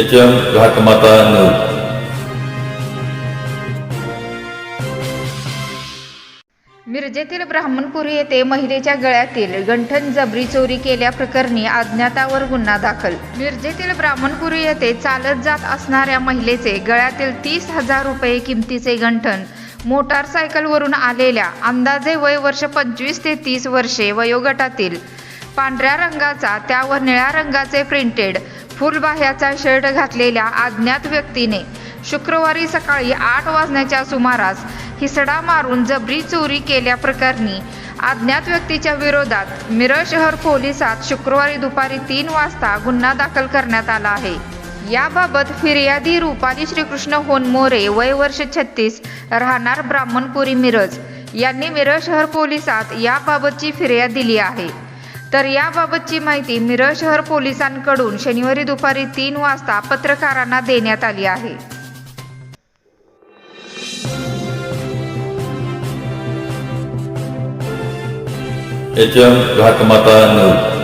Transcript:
H M Ghatmata news मिरजेतील ब्राह्मणपुरी येथे महिलेच्या गळ्यातील गंठन जबरी चोरी केल्याप्रकरणी अज्ञातावर गुन्हा दाखल. मिरजेतील ब्राह्मणपुरी येथे चालत जात असणाऱ्या महिलेचे गळ्यातील तीस हजार रुपये किमतीचे गंठन. मोटारसायकलवरून आलेल्या अंदाजे वय वर्ष पंचवीस ते तीस वर्षे वयोगटातील पांढऱ्या रंगाचा त्यावर निळ्या रंगाचे प्रिंटेड फुलबाह्याचा शर्ट घातलेल्या अज्ञात व्यक्तीने शुक्रवारी सकाळी आठ वाजण्याच्या सुमारास हिसडा मारून जबरी चोरी केल्याप्रकरणी अज्ञात व्यक्तीच्या विरोधात मिरज शहर पोलिसात शुक्रवारी दुपारी तीन वाजता गुन्हा दाखल करण्यात आला आहे. याबाबत फिर्यादी रुपाली श्रीकृष्ण होनमोरे वय वर्ष छत्तीस राहणार ब्राह्मणपुरी मिरज. यांनी मिरज शहर पोलिसात याबाबतची फिर्याद दिली आहे. तर याबाबतची माहिती मिरज शहर पोलिसांकडून शनिवारी दुपारी तीन वाजता पत्रकारांना देण्यात आली आहे. H M Ghatmata news.